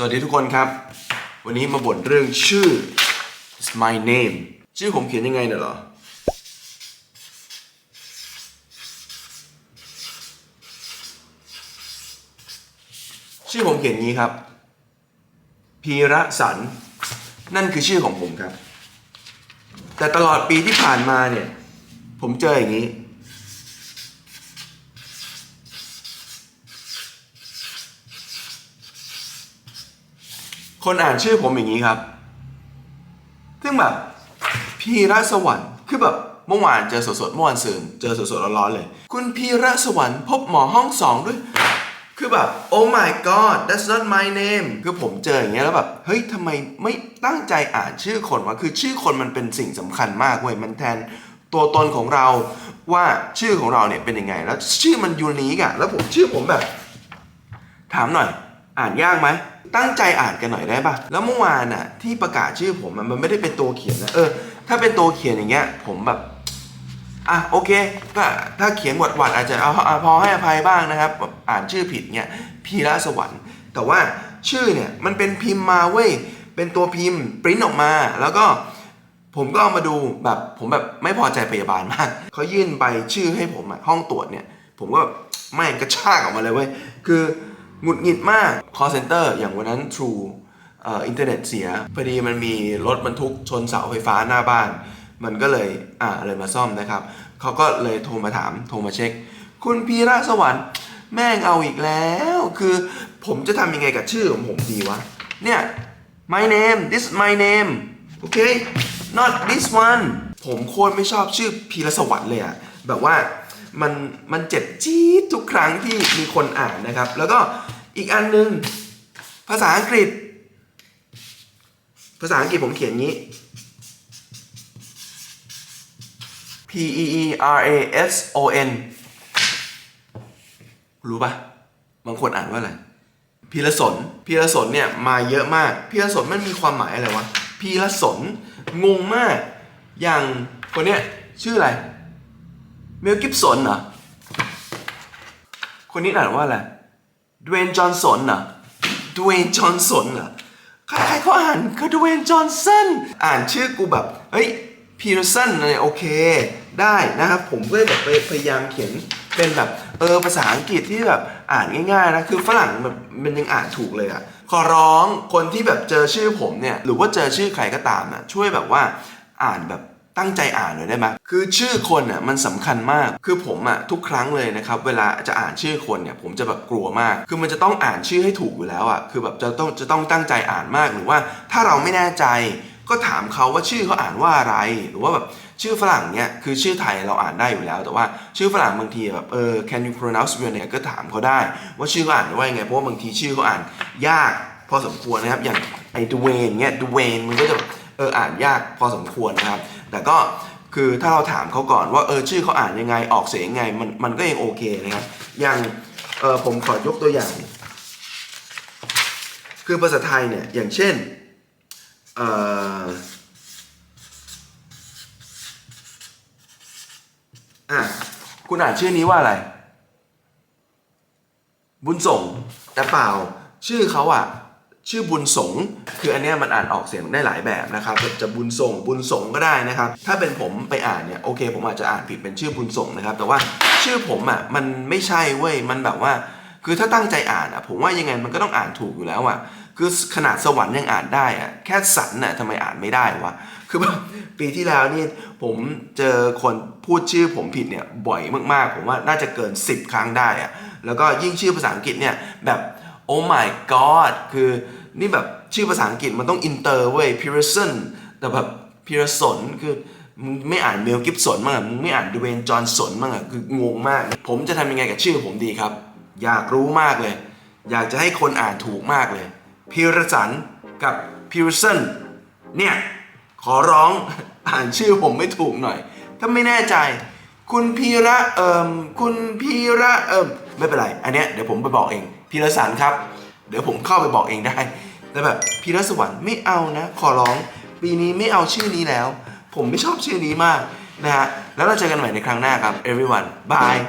สวัสดีทุกคนครับ วันนี้มาบ่นเรื่องชื่อ It's my name ชื่อผมเขียนยังไงเนี่ยหรอ ชื่อผมเขียนงี้ครับ พีระสัน นั่นคือชื่อของผมครับ แต่ตลอดปีที่ผ่านมาเนี่ย ผมเจออย่างนี้ คนอ่านชื่อผมอย่างนี้ครับ ซึ่งแบบพีระสวรรค์คือแบบเมื่อวานเจอสดๆเมื่อวานซืนเจอสดๆร้อนๆเลย คุณพีระสวรรค์พบหมอห้องสองด้วย คือแบบ oh my god that's not my name คือผมเจออย่างเงี้ยแล้วแบบ เฮ้ยทำไมไม่ตั้งใจอ่านชื่อคนวะคือชื่อคนมันเป็นสิ่งสำคัญมากเว้ยมันแทนตัวตนของเราว่าชื่อของเราเนี่ยเป็นยังไง แล้วชื่อมันยูนิคอะแล้วผมชื่อผมแบบ ถามหน่อย อ่านยากไหมตั้งใจอ่านกันหน่อยได้ปะแล้วเมื่อวานน่ะที่ประกาศชื่อผมอะมันไม่ได้เป็นตัวเขียนนะเออ ถ้าเป็นตัวเขียนอย่างเงี้ย ผมแบบอะโอเคก็ถ้าเขียนหวัดๆอาจจะเอาเอาพอให้อภัยบ้างนะครับแบบอ่านชื่อผิดเงี้ยพีระสวรรค์แต่ว่าชื่อเนี่ยมันเป็นพิมพ์มาเว้ยเป็นตัวพิมพ์ปริ้นออกมา แล้วก็ผมก็เอามาดูแบบผมแบบไม่พอใจพยาบาลมากเขายื่นใบชื่อให้ผมอะห้องตรวจเนี่ย ผมก็แบบไม่งกระชากออกมาเลยเว้ยคือ หงุดหงิดมาก call center อย่างวันนั้น True อินเทอร์เน็ตเสีย พอดีมันมีรถบรรทุกชนเสาไฟฟ้าหน้าบ้าน มันก็เลยอ่าเลยมาซ่อมนะครับ เขาก็เลยโทรมาถามโทรมาเช็ค คุณพีระสวรรค์แม่งเอาอีกแล้ว คือผมจะทำยังไงกับชื่อของผมดีวะ เนี่ย my name this my name โอเค not this one ผมโคตรไม่ชอบชื่อพีระสวรรค์เลยอะแบบว่า มันมันเจ็บจี๊ดทุกครั้งที่มีคนอ่านนะครับ แล้วก็อีกอันหนึ่งภาษาอังกฤษ ภาษาอังกฤษผมเขียนงี้ P E E R A S O N รู้ปะบางคนอ่านว่าอะไรพีรสนพีรสนเนี่ยมาเยอะมากพีรสนมันมีความหมายอะไรวะพีรสนงงมาก อย่างคนเนี้ยชื่ออะไร เมลกิฟสันเหรอคนนี้อ่านว่าอะไรดเวนจอห์นสันเหรอดเวนจอห์นสันเหรอใครๆเขาอ่านก็ดเวนจอห์นสันอ่านชื่อกูแบบเฮ้ยพีระสันเนี่ยโอเค ได้นะครับ ผมก็แบบไปพยายามเขียนเป็นแบบเออภาษาอังกฤษที่แบบอ่านง่ายๆนะคือฝรั่งแบบมันยังอ่านถูกเลยอะขอร้องคนที่แบบเจอชื่อผมเนี่ยหรือว่าเจอชื่อใครก็ตามนะช่วยแบบว่าอ่านแบบ ตั้งใจอ่านหน่อยได้ไหมคือชื่อคนอะมันสำคัญมาก คือผมอะทุกครั้งเลยนะครับเวลาจะอ่านชื่อคนเนี่ยผมจะแบบกลัวมาก คือมันจะต้องอ่านชื่อให้ถูกอยู่แล้วอะคือแบบจะต้องจะต้องตั้งใจอ่านมากหรือว่า ถ้าเราไม่แน่ใจก็ถามเขาว่าชื่อเขาอ่านว่าอะไร หรือว่าแบบชื่อฝรั่งเนี่ยคือชื่อไทยเราอ่านได้อยู่แล้ว แต่ว่าชื่อฝรั่งบางทีแบบเออ can you pronounce your name ก็ถามเขาได้ ว่าชื่อเขาอ่านว่ายังไงเพราะว่าบางทีชื่อเขาอ่านยากพอสมควรนะครับอย่างไอ้ดูเวนเนี่ยดูเวนมันก็จะเอออ่านยากพอสมควรนะครับ แต่ก็คือถ้าเราถามเขาก่อนว่าเออชื่อเขาอ่านยังไงออกเสียงยังไงมันมันก็ยังโอเคนะครับอย่างเออผมขอยกตัวอย่าง คือภาษาไทยเนี่ยอย่างเช่นเอ่ออะคุณอ่านชื่อนี้ว่าอะไร บุญส่งแต่เปล่าชื่อเขาอะ ชื่อบุญสงคืออันเนี้ยมันอ่านออกเสียงได้หลายแบบนะครับจะบุญส่งบุญสงก็ได้นะครับ ถ้าเป็นผมไปอ่านเนี่ยโอเค ผมอาจจะอ่านผิดเป็นชื่อบุญส่งนะครับ แต่ว่าชื่อผมอะมันไม่ใช่เว้ยมันแบบว่า คือถ้าตั้งใจอ่านอะ ผมว่ายังไงมันก็ต้องอ่านถูกอยู่แล้วอะคือขนาดสวรรค์ยังอ่านได้อะแค่สันน่ะทำไมอ่านไม่ได้วะคือแบบปีที่แล้วนี่ผมเจอคนพูดชื่อผมผิดเนี่ยบ่อยมากๆ ผมว่าน่าจะเกิน 10 ครั้งได้อะแล้วก็ยิ่งชื่อภาษาอังกฤษเนี่ยแบบ oh my god คือนี่แบบชื่อภาษาอังกฤษมันต้องอินเตอร์เว้ย Pearson แต่แบบ Pearson คือมึงไม่อ่านเมลกิฟสันมั้างอะมึงไม่อ่านดเวนจอห์นสันมั้างอะคืองงมาก ผมจะทำยังไงกับชื่อผมดีครับ อยากรู้มากเลย อยากจะให้คนอ่านถูกมากเลยพีรสันกับ Pearson เนี่ย ขอร้องอ่านชื่อผมไม่ถูกหน่อย ถ้าไม่แน่ใจ คุณพีระเอิมคุณพีระเอิมไม่เป็นไร อันเนี้ยเดี๋ยวผมไปบอกเองพีรสันครับ เดี๋ยวผมเข้าไปบอกเองได้แต่แบบพีระสวรรค์ไม่เอานะ ขอร้อง ปีนี้ไม่เอาชื่อนี้แล้ว ผมไม่ชอบชื่อนี้มากนะฮะแล้วเราเจอกันใหม่ในครั้งหน้าครับ everyone bye